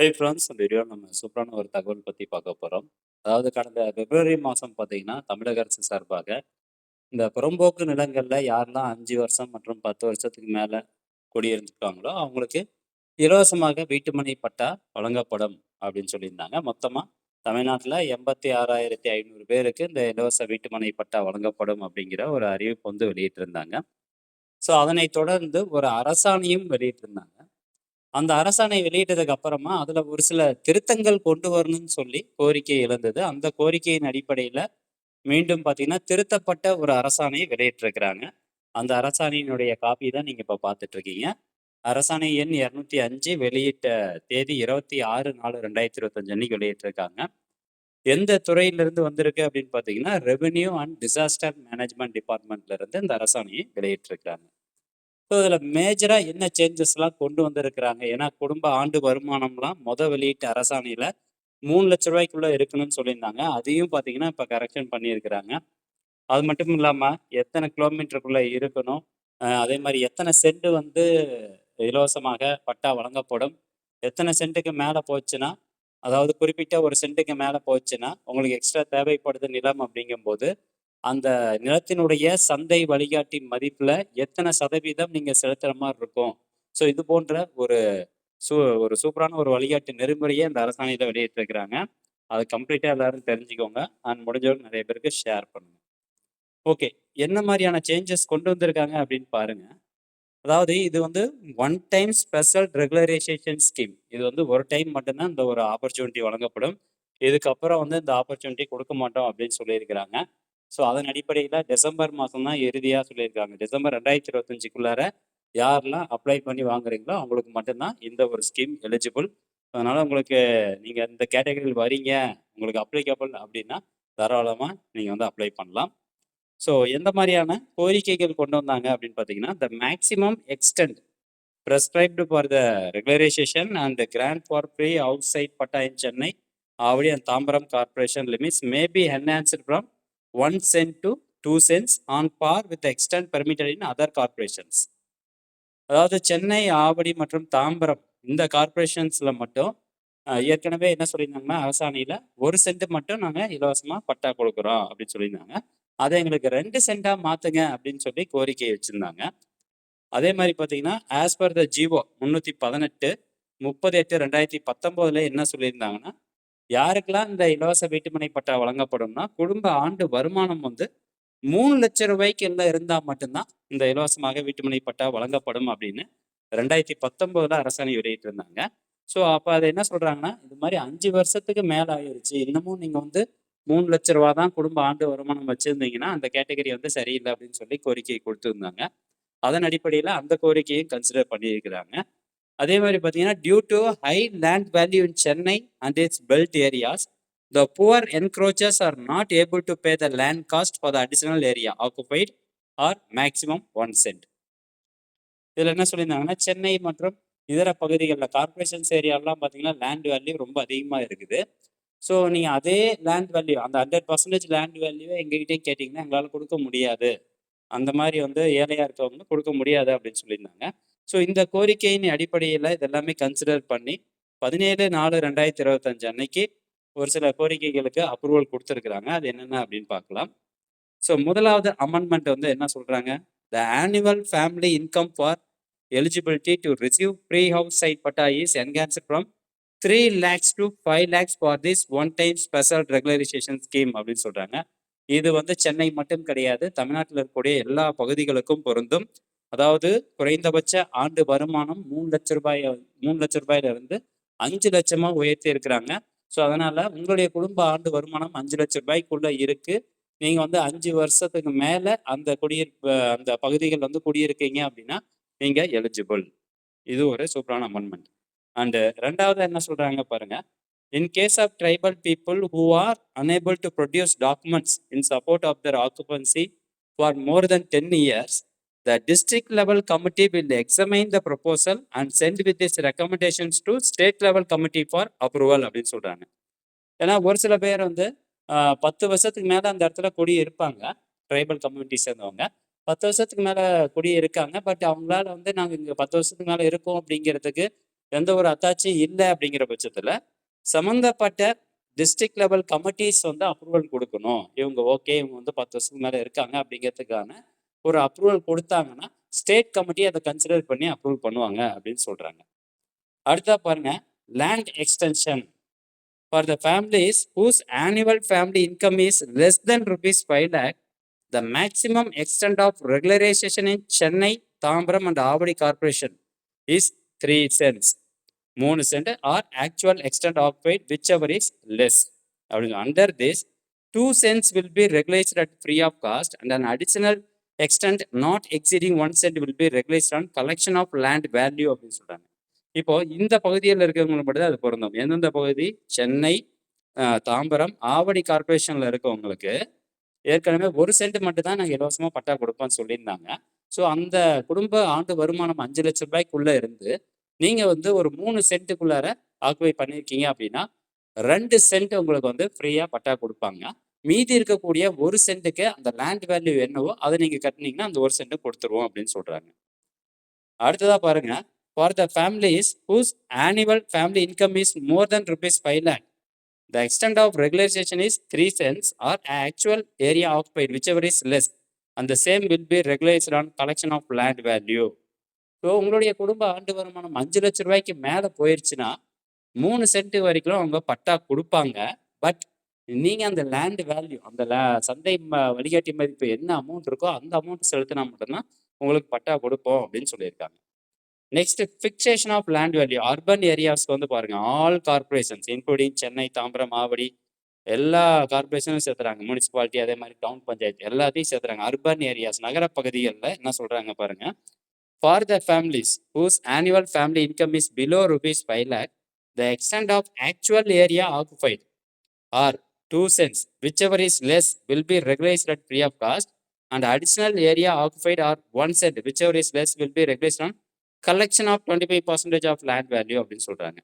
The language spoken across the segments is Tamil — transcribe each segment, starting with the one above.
ஹே ஃப்ரெண்ட்ஸ் இந்த வீடியோ நம்ம சூப்பரான ஒரு தகவல் பற்றி பார்க்க போகிறோம் அதாவது கடந்த பிப்ரவரி மாதம் பார்த்தீங்கன்னா தமிழக அரசு சார்பாக இந்த புறம்போக்கு நிலங்களில் யாரெல்லாம் அஞ்சு வருஷம் மற்றும் பத்து வருஷத்துக்கு மேலே குடியிருந்துருக்காங்களோ அவங்களுக்கு இலவசமாக வீட்டுமனை பட்டா வழங்கப்படும் அப்படின்னு சொல்லியிருந்தாங்க. மொத்தமாக தமிழ்நாட்டில் எண்பத்தி ஆறாயிரத்தி ஐநூறு பேருக்கு இந்த இலவச வீட்டுமனை பட்டா வழங்கப்படும் அப்படிங்கிற ஒரு அறிவிப்பு வந்து வெளியிட்டிருந்தாங்க. ஸோ அதனை தொடர்ந்து ஒரு அரசாணையும் வெளியிட்டிருந்தாங்க. அந்த அரசாணை வெளியிட்டதுக்கு அப்புறமா அதுல ஒரு சில திருத்தங்கள் கொண்டு வரணும்னு சொல்லி கோரிக்கை எழுந்தது. அந்த கோரிக்கையின் அடிப்படையில மீண்டும் பாத்தீங்கன்னா திருத்தப்பட்ட ஒரு அரசாணையை வெளியிட்டிருக்கிறாங்க. அந்த அரசாணையினுடைய காப்பி தான் நீங்க இப்ப பார்த்துட்டு இருக்கீங்க அரசாணை எண் இருநூத்தி அஞ்சு வெளியிட்ட தேதி இருபத்தி ஆறு நாலு ரெண்டாயிரத்தி இருபத்தஞ்சு அன்னைக்கு வெளியிட்டிருக்காங்க. எந்த துறையிலிருந்து வந்திருக்கு அப்படின்னு பார்த்தீங்கன்னா ரெவென்யூ அண்ட் டிசாஸ்டர் மேனேஜ்மெண்ட் டிபார்ட்மெண்ட்ல இருந்து இந்த அரசாணையை வெளியிட்டிருக்கிறாங்க. ஸோ இதில் மேஜராக என்ன சேஞ்சஸ்லாம் கொண்டு வந்திருக்கிறாங்க? ஏன்னா குடும்ப ஆண்டு வருமானம்லாம் மொத வெளியீட்டு அரசாணையில் மூணு லட்ச ரூபாய்க்குள்ளே இருக்கணும்னு சொல்லியிருந்தாங்க. அதையும் பார்த்தீங்கன்னா இப்போ கரெக்ஷன் பண்ணியிருக்கிறாங்க. அது மட்டும் இல்லாமல் எத்தனை கிலோமீட்டருக்குள்ளே இருக்கணும்? அதே மாதிரி எத்தனை சென்ட் வந்து இலவசமாக பட்டா வழங்கப்படும்? எத்தனை சென்ட்டுக்கு மேலே போச்சுன்னா அதாவது குறிப்பிட்ட ஒரு சென்ட்டுக்கு மேலே போச்சுன்னா உங்களுக்கு எக்ஸ்ட்ரா தேவைப்படுது நிலம் அப்படிங்கும்போது அந்த நிலத்தினுடைய சந்தை வழிகாட்டி மதிப்புல எத்தனை சதவீதம் நீங்க செலுத்துற மாதிரி இருக்கும்? ஸோ இது போன்ற ஒரு சூ ஒரு சூப்பரான ஒரு வழிகாட்டு நெறிமுறையை இந்த அரசாணையில வெளியிட்டிருக்கிறாங்க. அதை கம்ப்ளீட்டா எல்லாரும் தெரிஞ்சுக்கோங்க. அண்ட் முடிஞ்சவங்க நிறைய பேருக்கு ஷேர் பண்ணுங்க. ஓகே என்ன மாதிரியான சேஞ்சஸ் கொண்டு வந்திருக்காங்க அப்படின்னு பாருங்க. அதாவது இது வந்து one time special regularisation scheme இது வந்து ஒரு டைம் மட்டும்தான் இந்த ஒரு ஆப்பர்ச்சுனிட்டி வழங்கப்படும். இதுக்கப்புறம் வந்து இந்த ஆப்பர்ச்சுனிட்டி கொடுக்க மாட்டோம் அப்படின்னு சொல்லியிருக்கிறாங்க. ஸோ அதன் அடிப்படையில் டிசம்பர் மாதம் தான் இறுதியாக சொல்லியிருக்காங்க. டிசம்பர் ரெண்டாயிரத்தி இருபத்தஞ்சுக்குள்ளார யாரெல்லாம் அப்ளை பண்ணி வாங்குறீங்களோ அவங்களுக்கு மட்டும்தான் இந்த ஒரு ஸ்கீம் எலிஜிபிள் அதனால் உங்களுக்கு நீங்கள் இந்த கேட்டகரியில் வரீங்க உங்களுக்கு அப்ளிகபிள் அப்படின்னா தாராளமாக நீங்கள் வந்து அப்ளை பண்ணலாம். ஸோ எந்த மாதிரியான கோரிக்கைகள் கொண்டு வந்தாங்க அப்படின்னு பார்த்தீங்கன்னா the maximum extent prescribed for the regularisation and grant for free house site patta in Chennai Avadi and Tambaram corporation limits may be enhanced from one cent to two cents on par with extent permitted in other corporations அதாவது சென்னை ஆவடி மற்றும் தாம்பரம் இந்த கார்பரேஷன்ஸில் மட்டும் ஏற்கனவே என்ன சொல்லியிருந்தாங்கன்னா அரசாணையில் ஒரு சென்ட் மட்டும் நாங்கள் இலவசமாக பட்டா கொடுக்குறோம் அப்படின்னு சொல்லியிருந்தாங்க. அதை எங்களுக்கு ரெண்டு சென்ட்டாக மாற்றுங்க அப்படின்னு சொல்லி கோரிக்கை வச்சுருந்தாங்க. அதே மாதிரி பார்த்தீங்கன்னா ஆஸ் பர் த ஜிஓ முந்நூற்றி பதினெட்டு முப்பது எட்டு ரெண்டாயிரத்தி பத்தொம்போதில் என்ன சொல்லியிருந்தாங்கன்னா யாருக்கெல்லாம் இந்த இலவச வீட்டுமனை பட்டா வழங்கப்படும்னா குடும்ப ஆண்டு வருமானம் வந்து மூணு லட்சம் ரூபாய்க்கு எல்லாம் இருந்தால் மட்டும்தான் இந்த இலவசமாக வீட்டுமனை பட்டா வழங்கப்படும் அப்படின்னு ரெண்டாயிரத்தி பத்தொன்பதுல அரசாணை வெளியிட்டிருந்தாங்க. ஸோ அப்போ அதை என்ன சொல்கிறாங்கன்னா இது மாதிரி அஞ்சு வருஷத்துக்கு மேலே ஆயிடுச்சு இன்னமும் நீங்கள் வந்து மூணு லட்ச ரூபா தான் குடும்ப ஆண்டு வருமானம் வச்சிருந்தீங்கன்னா அந்த கேட்டகரி வந்து சரியில்லை அப்படின்னு சொல்லி கோரிக்கை கொடுத்துருந்தாங்க. அதன் அடிப்படையில் அந்த கோரிக்கையும் கன்சிடர் பண்ணியிருக்கிறாங்க. அதே மாதிரி பார்த்தீங்கன்னா due to high land value in Chennai and its belt areas the poor encroachers are not able to pay the land cost for the additional area occupied or maximum one cent இதில் என்ன சொல்லியிருந்தாங்கன்னா சென்னை மற்றும் இதர பகுதிகளில் கார்பரேஷன்ஸ் ஏரியாலாம் பார்த்தீங்கன்னா லேண்ட் வேல்யூ ரொம்ப அதிகமாக இருக்குது. ஸோ நீங்கள் அதே லேண்ட் வேல்யூ அந்த ஹண்ட்ரட் பர்சன்டேஜ் லேண்ட் வேல்யூவை எங்ககிட்டே கேட்டிங்கன்னா எங்களால் கொடுக்க முடியாது. அந்த மாதிரி வந்து ஏழையாக இருக்கவங்க கொடுக்க முடியாது அப்படின்னு சொல்லியிருந்தாங்க. ஸோ இந்த கோரிக்கையின் அடிப்படையில் இதெல்லாமே கன்சிடர் பண்ணி பதினேழு நாலு ரெண்டாயிரத்தி இருபத்தஞ்சு அன்னைக்கு ஒரு சில கோரிக்கைகளுக்கு அப்ரூவல் கொடுத்துருக்குறாங்க. அது என்னென்ன அப்படின்னு பார்க்கலாம். ஸோ முதலாவது அமெண்ட்மெண்ட் வந்து என்ன சொல்கிறாங்க the annual family income for eligibility to receive free house site patta is enhanced from three lakhs to five lakhs for this one time special regularisation scheme அப்படின்னு சொல்கிறாங்க இது வந்து சென்னை மட்டும் கிடையாது தமிழ்நாட்டில் இருக்கக்கூடிய எல்லா பகுதிகளுக்கும் பொருந்தும். அதாவது குறைந்தபட்ச ஆண்டு வருமானம் மூணு லட்ச ரூபாய் மூணு லட்ச ரூபாயில இருந்து அஞ்சு லட்சமா உயர்த்தி இருக்கிறாங்க. ஸோ அதனால உங்களுடைய குடும்ப ஆண்டு வருமானம் அஞ்சு லட்ச ரூபாய்க்குள்ள இருக்கு. நீங்க வந்து அஞ்சு வருஷத்துக்கு மேல அந்த குடியிருப்பு அந்த பகுதிகள் வந்து குடியிருக்கீங்க அப்படின்னா நீங்க எலிஜிபிள் இது ஒரு சூப்பரான அமெண்ட்மெண்ட் அண்டு ரெண்டாவது என்ன சொல்றாங்க பாருங்க. In case of tribal people who are unable to produce documents in support of their occupancy for more than ten years The district level committee will examine the proposal and send with its recommendations to state level committee for approval அப்படின்னு சொல்கிறாங்க ஏன்னா ஒரு சில பேர் வந்து பத்து வருஷத்துக்கு மேலே அந்த இடத்துல குடி இருப்பாங்க. ட்ரைபல் கம்யூனிட்டி சேர்ந்தவங்க. பத்து வருஷத்துக்கு மேலே குடி இருக்காங்க. பட் அவங்களால வந்து நாங்கள் இங்கே பத்து வருஷத்துக்கு மேலே இருக்கோம் அப்படிங்கிறதுக்கு எந்த ஒரு அத்தாட்சி இல்லை அப்படிங்கிற பட்சத்தில் சம்மந்தப்பட்ட டிஸ்ட்ரிக்ட் லெவல் கமிட்டிஸ் வந்து அப்ரூவல் கொடுக்கணும். இவங்க ஓகே இவங்க வந்து பத்து வருஷத்துக்கு மேலே இருக்காங்க அப்படிங்கிறதுக்கான ஒரு அப்ரூவல் கொடுத்தாங்கன்னா ஸ்டேட் கமிட்டி அதை கன்சிடர் பண்ணி அப்ரூவல் பண்ணுவாங்க அப்படின்னு சொல்றாங்க. அடுத்தா பாருங்க land extension for the families whose annual family income is less than rupees five lakh the maximum extent of regularisation in Chennai Tambaram and Avadi corporation is three cents மூணு cent or actual extent occupied whichever is less less அப்படின்னு under this two cents will be regularised at free of cost and an additional extent not exceeding one cent will be regularised on collection of land value அப்படின்னு சொல்றாங்க. இப்போ இந்த பகுதியில் இருக்கிறவங்களுக்கு மட்டும் தான் அது பொருந்தும். எந்தெந்த பகுதி? சென்னை தாம்பரம் ஆவடி கார்பரேஷன்ல இருக்கவங்களுக்கு ஏற்கனவே ஒரு சென்ட் மட்டும் தான் நாங்கள் இலவசமாக பட்டா கொடுப்போம்னு சொல்லியிருந்தாங்க. ஸோ அந்த குடும்ப ஆண்டு வருமானம் அஞ்சு லட்ச ரூபாய்க்குள்ளே இருந்து நீங்கள் வந்து ஒரு மூணு சென்ட்டுக்குள்ளார ஆக்குபை பண்ணியிருக்கீங்க அப்படின்னா ரெண்டு சென்ட் உங்களுக்கு வந்து ஃப்ரீயாக பட்டா கொடுப்பாங்க. மீதி இருக்கக்கூடிய ஒரு சென்ட்டுக்கு அந்த லேண்ட் வேல்யூ என்னவோ அதை நீங்கள் கட்டினீங்கன்னா அந்த ஒரு சென்ட் கொடுத்துருவோம் அப்படின்னு சொல்கிறாங்க அடுத்ததாக பாருங்க for the families whose annual family income is more than rupees five lakh the extent of regularisation is three cents or actual area occupied whichever is less less அந்த same will be regularised on collection of land value so உங்களுடைய குடும்ப ஆண்டு வருமானம் அஞ்சு லட்ச ரூபாய்க்கு மேலே போயிடுச்சுன்னா மூணு சென்ட் வரைக்கும் அவங்க பட்டா கொடுப்பாங்க. பட் நீங்க அந்த லேண்ட் வேல்யூ அந்த லே சந்தை ம- வழிகாட்டி மதிப்பு என்ன அமௌண்ட் இருக்கோ அந்த அமௌண்ட் செலுத்தினா மட்டும்தான் உங்களுக்கு பட்டா கொடுப்போம் அப்படின்னு சொல்லியிருக்காங்க. Next fixation of land value urban ஏரியாஸ்க்கு வந்து பாருங்க all corporations including Chennai Tambaram Avadi எல்லா கார்பரேஷனும் சேர்த்துறாங்க. முனிசிபாலிட்டி அதே மாதிரி டவுன் பஞ்சாயத்து எல்லாத்தையும் சேர்த்துறாங்க. அர்பன் ஏரியாஸ் நகர பகுதிகளில் என்ன சொல்றாங்க பாருங்க for the families whose annual family income is below rupees five lakh the extent of actual area occupied or 2 cents, whichever is less, will be regularized at free of cost, and additional area occupied or 1 cent, whichever is less, will be regularized on collection of 25 percentage of land value அப்படின்னு சொல்கிறாங்க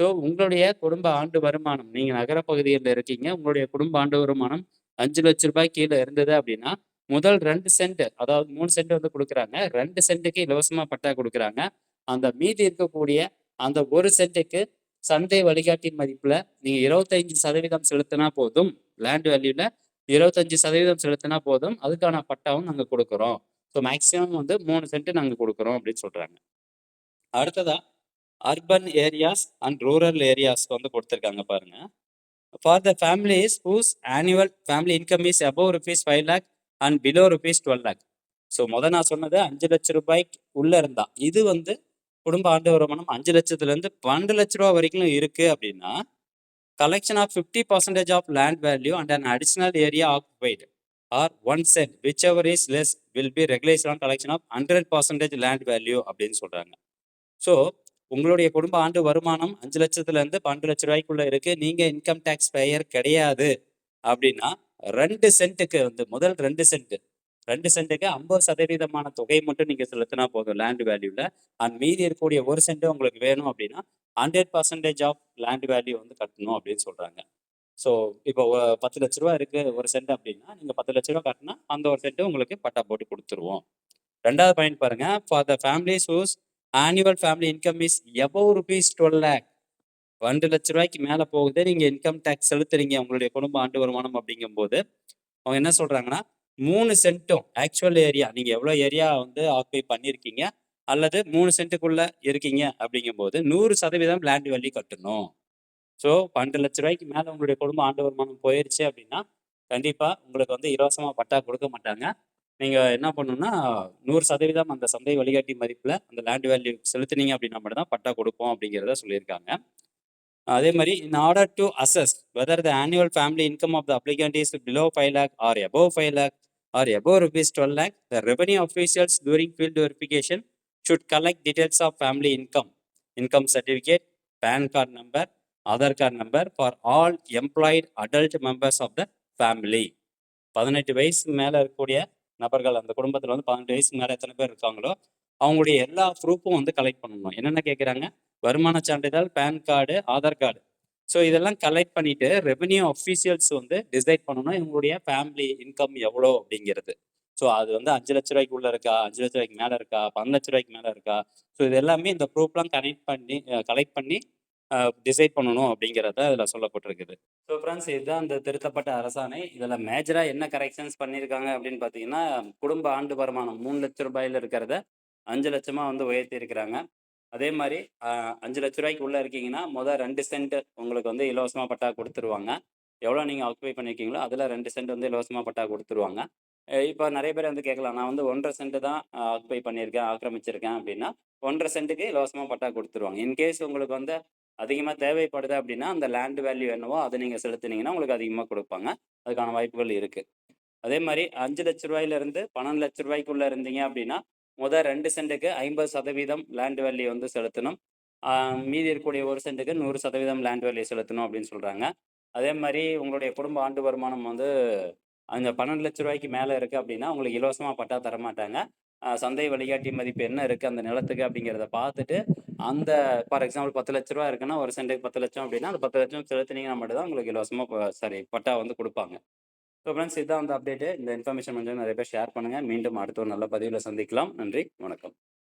ஸோ உங்களுடைய குடும்ப ஆண்டு வருமானம் நீங்கள் நகர பகுதியில் இருக்கீங்க உங்களுடைய குடும்ப ஆண்டு வருமானம் அஞ்சு லட்ச ரூபாய் கீழே இருந்தது அப்படின்னா முதல் ரெண்டு சென்ட் அதாவது மூணு சென்ட் வந்து கொடுக்குறாங்க. ரெண்டு சென்ட்டுக்கு இலவசமாக பட்டா கொடுக்குறாங்க. அந்த மீதி இருக்கக்கூடிய அந்த ஒரு சென்ட்டுக்கு சந்தை வழிகாட்டின் மதிப்புல நீங்க இருபத்தஞ்சு சதவீதம் செலுத்தினா போதும். லேண்ட் வேல்யூல இருபத்தஞ்சு சதவீதம் செலுத்தினா போதும். அதுக்கான பட்டாவும் நாங்க கொடுக்குறோம். ஸோ மேக்சிமம் வந்து மூணு சென்ட் நாங்க கொடுக்குறோம் அப்படின்னு சொல்றாங்க. அடுத்ததா அர்பன் ஏரியாஸ் அண்ட் ரூரல் ஏரியாஸ்க்கு வந்து கொடுத்துருக்காங்க பாருங்க. For the families whose annual family income is above rupees five lakh and below rupees twelve lakh so மொதல் நான் சொன்னது அஞ்சு லட்சம் ரூபாய்க்கு உள்ளே இருந்தா. இது வந்து குடும்ப ஆண்டு வருமானம் அஞ்சு லட்சத்துலேருந்து பன்னெண்டு லட்ச ரூபா வரைக்கும் இருக்குது அப்படின்னா collection of fifty percentage of land value and an additional area occupied or one cent whichever is less will be regulation on collection of hundred percentage land value அப்படின்னு சொல்கிறாங்க ஸோ உங்களுடைய குடும்ப ஆண்டு வருமானம் அஞ்சு லட்சத்துலேருந்து பன்னெண்டு லட்ச ரூபாய்க்குள்ளே இருக்குது நீங்கள் இன்கம் டேக்ஸ் பேயர் கிடையாது அப்படின்னா ரெண்டு சென்ட்டுக்கு வந்து முதல் ரெண்டு சென்ட்டு ரெண்டு சென்ட்டுக்கு ஐம்பது சதவீதமான தொகை மட்டும் நீங்கள் செலுத்தினா போதும் லேண்ட் வேல்யூவில் அண்ட் மீதி இருக்கக்கூடிய ஒரு சென்ட்டு உங்களுக்கு வேணும் அப்படின்னா hundred percentage of land value வந்து கட்டணும் அப்படின்னு சொல்கிறாங்க ஸோ இப்போ பத்து லட்ச ரூபா இருக்குது ஒரு சென்ட் அப்படின்னா நீங்கள் பத்து லட்ச ரூபா கட்டினா அந்த ஒரு சென்ட்டு உங்களுக்கு பட்டா போட்டு கொடுத்துருவோம். ரெண்டாவது பாயிண்ட் பாருங்கள் for the family whose annual family income is above rupees twelve lakh ரெண்டு லட்ச ரூபாய்க்கு மேலே போகுது நீங்கள் இன்கம் டேக்ஸ் செலுத்துறீங்க உங்களுடைய குடும்ப ஆண்டு வருமானம் அப்படிங்கும்போது அவங்க என்ன சொல்கிறாங்கன்னா மூணு சென்ட்டும் ஆக்சுவல் ஏரியா நீங்கள் எவ்வளோ ஏரியா வந்து ஆக்குபை பண்ணியிருக்கீங்க அல்லது மூணு சென்ட்டுக்குள்ளே இருக்கீங்க அப்படிங்கும்போது நூறு சதவீதம் லேண்ட் வேல்யூ கட்டணும். ஸோ பன்னெண்டு லட்ச ரூபாய்க்கு மேலே உங்களுடைய குடும்ப ஆண்டு வருமானம் போயிடுச்சு அப்படின்னா கண்டிப்பாக உங்களுக்கு வந்து இலவசமாக பட்டா கொடுக்க மாட்டாங்க. நீங்கள் என்ன பண்ணணும்னா நூறு சதவீதம் அந்த சந்தை வழிகாட்டி மதிப்பில் அந்த லேண்ட் வேல்யூ செலுத்தினீங்க அப்படின்னா மட்டும்தான் பட்டா கொடுப்போம் அப்படிங்கிறத சொல்லியிருக்காங்க. அதே மாதிரி in order to assess whether the annual family income of the applicant is below five lakh or above five lakh or above rupees twelve lakh, the revenue officials during field verification should collect details of family income income certificate PAN card number Aadhaar card number for all employed adult members of the family பதினெட்டு வயசு மேலே இருக்கக்கூடிய நபர்கள் அந்த குடும்பத்தில் வந்து பதினெட்டு வயசுக்கு மேலே எத்தனை பேர் இருக்காங்களோ அவங்களுடைய எல்லா ப்ரூஃபும் வந்து கலெக்ட் பண்ணணும். என்னென்ன கேட்குறாங்க வருமான சான்றிதழ் PAN card Aadhaar card so இதெல்லாம் கலெக்ட் பண்ணிட்டு ரெவென்யூ அஃபீஷியல்ஸ் வந்து டிசைட் பண்ணணும் இவங்களுடைய ஃபேமிலி இன்கம் எவ்வளோ அப்படிங்கிறது ஸோ அது வந்து அஞ்சு லட்ச ரூபாய்க்கு உள்ள இருக்கா? அஞ்சு லட்ச ரூபாய்க்கு மேலே இருக்கா? பன்னெண்டு லட்ச ரூபாய்க்கு மேலே இருக்கா? ஸோ இது எல்லாமே இந்த ப்ரூஃப்லாம் கனெக்ட் பண்ணி கலெக்ட் பண்ணி டிசைட் பண்ணணும் அப்படிங்கிறத இதில் சொல்லப்பட்டிருக்குது. ஸோ ஃப்ரெண்ட்ஸ் இதுதான் அந்த திருத்தப்பட்ட அரசாணை. இதில் மேஜராக என்ன கரெக்ஷன்ஸ் பண்ணியிருக்காங்க அப்படின்னு பார்த்தீங்கன்னா, குடும்ப ஆண்டு வருமானம் மூணு லட்ச ரூபாயில் இருக்கிறத 5,00,000 வந்து உயர்த்தியிருக்கிறாங்க. அதே மாதிரி அஞ்சு லட்ச ரூபாய்க்கு உள்ளே இருக்கீங்கன்னா, மொதல் ரெண்டு சென்ட் உங்களுக்கு வந்து இலவசமாக பட்டா கொடுத்துருவாங்க. எவ்வளோ நீங்கள் ஆக்குபை பண்ணியிருக்கீங்களோ, அதில் ரெண்டு சென்ட் வந்து இலவசமாக பட்டா கொடுத்துருவாங்க. இப்போ நிறைய பேர் வந்து கேட்கலாம், நான் வந்து 1 1/2 சென்ட் தான் ஆக்குபை பண்ணியிருக்கேன், ஆக்கிரமிச்சிருக்கேன் அப்படின்னா, 1 1/2 சென்ட்டுக்கு இலவசமாக பட்டா கொடுத்துருவாங்க. இன்கேஸ் உங்களுக்கு வந்து அதிகமாக தேவைப்படுது அப்படின்னா, அந்த லேண்ட் வேல்யூ என்னவோ அதை நீங்கள் செலுத்துனீங்கன்னா, உங்களுக்கு அதிகமாக கொடுப்பாங்க. அதுக்கான வாய்ப்புகள் இருக்குது அதே மாதிரி அஞ்சு லட்ச ரூபாயிலேருந்து பன்னெண்டு லட்ச ரூபாய்க்குள்ளே இருந்தீங்க அப்படின்னா, முதல் ரெண்டு சென்ட்டுக்கு 50% லேண்ட் வேல்யூ வந்து செலுத்தணும். மீதி இருக்கக்கூடிய ஒரு சென்ட்டுக்கு 100% லேண்ட் வேல்யூ செலுத்தணும் அப்படின்னு சொல்கிறாங்க அதே மாதிரி உங்களுடைய குடும்ப ஆண்டு வருமானம் வந்து அந்த பன்னெண்டு லட்ச ரூபாய்க்கு மேலே இருக்குது அப்படின்னா, உங்களுக்கு இலவசமாக பட்டா தர மாட்டாங்க. சந்தை வழிகாட்டி மதிப்பு என்ன இருக்குது அந்த நிலத்துக்கு அப்படிங்கிறத பார்த்துட்டு, அந்த ஃபார் எக்ஸாம்பிள் பத்து லட்ச ரூபா இருக்குன்னா, ஒரு சென்ட்டுக்கு 10,00,000 அப்படின்னா, அந்த 10,00,000 செலுத்துனீங்கன்னா செலுத்தினீங்கன்னா மட்டும்தான் உங்களுக்கு இலவசமாக சாரி பட்டா வந்து கொடுப்பாங்க. ஸோ ஃப்ரெண்ட்ஸ் இதுதான் வந்து அப்டேட்டு. இந்த இன்ஃபர்மேஷன் கொஞ்சம் நிறைய பேர் ஷேர் பண்ணுங்க. மீண்டும் அடுத்த ஒரு நல்ல பதிவில் சந்திக்கலாம். நன்றி, வணக்கம்.